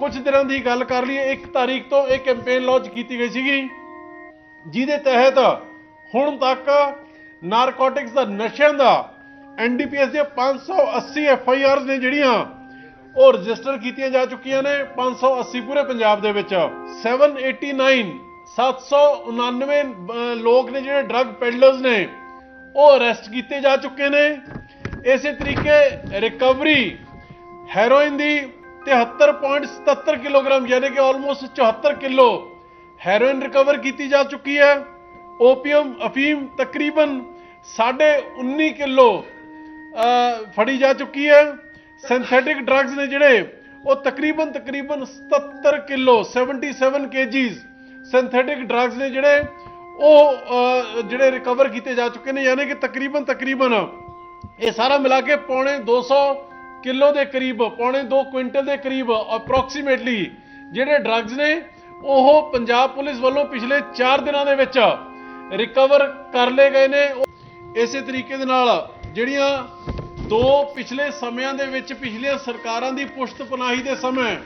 ਕੁਝ ਦਿਨਾਂ ਦੀ ਗੱਲ ਕਰ ਲਈਏ 1 ਤਾਰੀਖ ਤੋਂ ਇਹ ਕੈਂਪੇਨ ਲਾਂਚ ਕੀਤੀ ਗਈ ਸੀਗੀ ਜਿਹਦੇ ਤਹਿਤ ਹੁਣ ਤੱਕ ਨਾਰਕੋਟਿਕਸ ਦਾ ਨਸ਼ਿਆਂ ਦਾ ਐਨਡੀਪੀਐਸ ਦੀਆਂ 580 ਐਫਆਈਆਰਸ ਨੇ ਜਿਹੜੀਆਂ ਉਹ ਰਜਿਸਟਰ ਕੀਤੀਆਂ ਜਾ ਚੁੱਕੀਆਂ ਨੇ 580 ਪੂਰੇ ਪੰਜਾਬ ਦੇ ਵਿੱਚ। 789 799 ਅਹ, ਲੋਕ ਨੇ ਜਿਹੜੇ ਡਰੱਗ ਪੈਡਲਰਸ ਨੇ ਉਹ ਅਰੈਸਟ ਕੀਤੇ ਜਾ ਚੁੱਕੇ ਨੇ। ਇਸੇ ਤਰੀਕੇ ਰਿਕਵਰੀ ਹੈਰੋਇਨ ਦੀ 73.77 ਕਿਲੋਗ੍ਰਾਮ ਯਾਨੀ ਕਿ ਆਲਮੋਸਟ 74 ਕਿਲੋ ਹੈਰੋਇਨ ਰਿਕਵਰ ਕੀਤੀ ਜਾ ਚੁੱਕੀ ਹੈ। ਓਪੀਅਮ ਅਫੀਮ ਤਕਰੀਬਨ 19.5 ਕਿਲੋ ਅਹ, ਫੜੀ ਜਾ ਚੁੱਕੀ ਹੈ। ਸਿੰਥੈਟਿਕ ਡਰੱਗਸ ਨੇ ਜਿਹੜੇ ਉਹ ਤਕਰੀਬਨ ਤਕਰੀਬਨ 77 ਕਿਲੋ 77 ਕੇਜੀਜ਼ ਸਿੰਥੈਟਿਕ ਡਰੱਗਸ ਨੇ ਜਿਹੜੇ ਉਹ ਜਿਹੜੇ ਰਿਕਵਰ ਕੀਤੇ ਜਾ ਚੁੱਕੇ ਨੇ। ਯਾਨੀ ਕਿ ਤਕਰੀਬਨ ਤਕਰੀਬਨ ਇਹ ਸਾਰਾ ਮਿਲਾ ਕੇ ਪੌਣੇ 200 ਕਿਲੋ ਦੇ ਕਰੀਬ, ਪੌਣੇ 2 ਕੁਇੰਟਲ ਦੇ ਕਰੀਬ ਅਪਰੋਕਸੀਮੇਟਲੀ ਜਿਹੜੇ ਡਰੱਗਸ ਨੇ, ਉਹ ਪੰਜਾਬ ਪੁਲਿਸ ਵੱਲੋਂ ਪਿਛਲੇ 4 ਦਿਨਾਂ ਦੇ ਵਿੱਚ ਰਿਕਵਰ ਕਰ ਲਏ ਗਏ ਨੇ। ਇਸੇ ਤਰੀਕੇ ਦੇ ਨਾਲ ਜਿਹੜੀਆਂ ਦੋ ਪਿਛਲੇ ਸਮਿਆਂ ਦੇ ਵਿੱਚ ਪਿਛਲੀਆਂ ਸਰਕਾਰਾਂ ਦੀ ਪੁਸ਼ਤ ਪਨਾਹੀ ਦੇ ਸਮੇਂ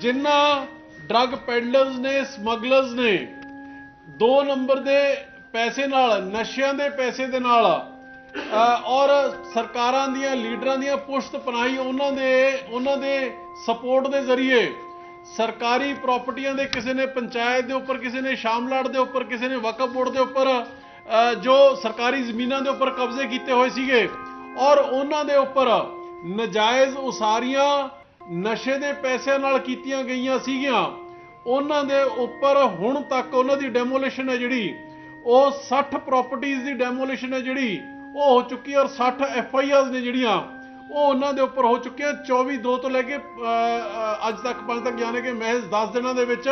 ਜਿਨ੍ਹਾਂ ਡਰੱਗ ਪੈਡਲਰਸ ਨੇ ਸਮਗਲਰਸ ਨੇ, ਦੋ ਨੰਬਰ ਦੇ ਪੈਸੇ ਨਾਲ, ਨਸ਼ਿਆਂ ਦੇ ਪੈਸੇ ਦੇ ਨਾਲ ਔਰ ਸਰਕਾਰਾਂ ਦੀਆਂ, ਲੀਡਰਾਂ ਦੀਆਂ ਪੁਸ਼ਤ ਪਨਾਹੀ ਉਹਨਾਂ ਦੇ ਉਹਨਾਂ ਦੇ ਸਪੋਰਟ ਦੇ ਜ਼ਰੀਏ ਸਰਕਾਰੀ ਪ੍ਰਾਪਰਟੀਆਂ ਦੇ ਕਿਸੇ ਨੇ ਪੰਚਾਇਤ ਦੇ ਉੱਪਰ, ਕਿਸੇ ਨੇ ਸ਼ਾਮਲਾਟ ਦੇ ਉੱਪਰ, ਕਿਸੇ ਨੇ ਵਕਫ ਬੋਰਡ ਦੇ ਉੱਪਰ ਜੋ ਸਰਕਾਰੀ ਜ਼ਮੀਨਾਂ ਦੇ ਉੱਪਰ ਕਬਜ਼ੇ ਕੀਤੇ ਹੋਏ ਸੀਗੇ ਔਰ ਉਹਨਾਂ ਦੇ ਉੱਪਰ ਨਜਾਇਜ਼ ਉਸਾਰੀਆਂ ਨਸ਼ੇ ਦੇ ਪੈਸਿਆਂ ਨਾਲ ਕੀਤੀਆਂ ਗਈਆਂ ਸੀਗੀਆਂ, ਉਹਨਾਂ ਦੇ ਉੱਪਰ ਹੁਣ ਤੱਕ ਉਹਨਾਂ ਦੀ ਡੈਮੋਲੀਸ਼ਨ ਹੈ ਜਿਹੜੀ, ਉਹ 60 ਪ੍ਰਾਪਰਟੀਆਂ ਦੀ ਡੈਮੋਲੀਸ਼ਨ ਹੈ ਜਿਹੜੀ ਉਹ ਹੋ ਚੁੱਕੀ ਔਰ 60 ਐਫ ਆਈ ਆਰਸ ਨੇ ਜਿਹੜੀਆਂ, ਉਹ ਉਹਨਾਂ ਦੇ ਉੱਪਰ ਹੋ ਚੁੱਕੀਆਂ 24 2 ਤੋਂ ਲੈ ਕੇ ਅੱਜ ਤੱਕ, ਪੰਜ ਤੱਕ ਯਾਨੀ ਕਿ ਮਹਿਜ਼ 10 ਦਿਨਾਂ ਦੇ ਵਿੱਚ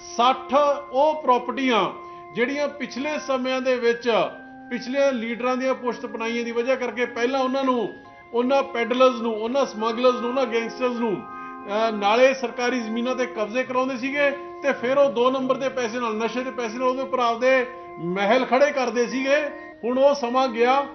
60 ਉਹ ਪ੍ਰਾਪਰਟੀਆਂ ਜਿਹੜੀਆਂ ਪਿਛਲੇ ਸਮਿਆਂ ਦੇ ਵਿੱਚ, ਪਿਛਲੇ ਲੀਡਰਾਂ ਦੀਆਂ ਪੁਸ਼ਤ ਪਨਾਈਆਂ ਦੀ ਵਜ੍ਹਾ ਕਰਕੇ ਪਹਿਲਾਂ ਉਹਨਾਂ ਨੂੰ, ਉਹਨਾਂ ਪੈਡਲਰਸ ਨੂੰ, ਉਹਨਾਂ ਸਮਗਲਰਸ ਨੂੰ, ਉਹਨਾਂ ਗੈਂਗਸਟਰਸ ਨੂੰ ਨਾਲੇ ਸਰਕਾਰੀ ਜ਼ਮੀਨਾਂ ਤੇ ਕਬਜ਼ੇ ਕਰਾਉਂਦੇ ਸੀਗੇ ਤੇ ਫਿਰ ਉਹ 2 ਨੰਬਰ ਦੇ ਪੈਸੇ ਨਾਲ, ਨਸ਼ੇ ਦੇ ਪੈਸੇ ਨਾਲ ਉਹਦੇ ਉੱਪਰ ਆਪਦੇ ਮਹਿਲ ਖੜੇ ਕਰਦੇ ਸੀਗੇ। ਹੁਣ ਉਹ ਸਮਾਂ ਗਿਆ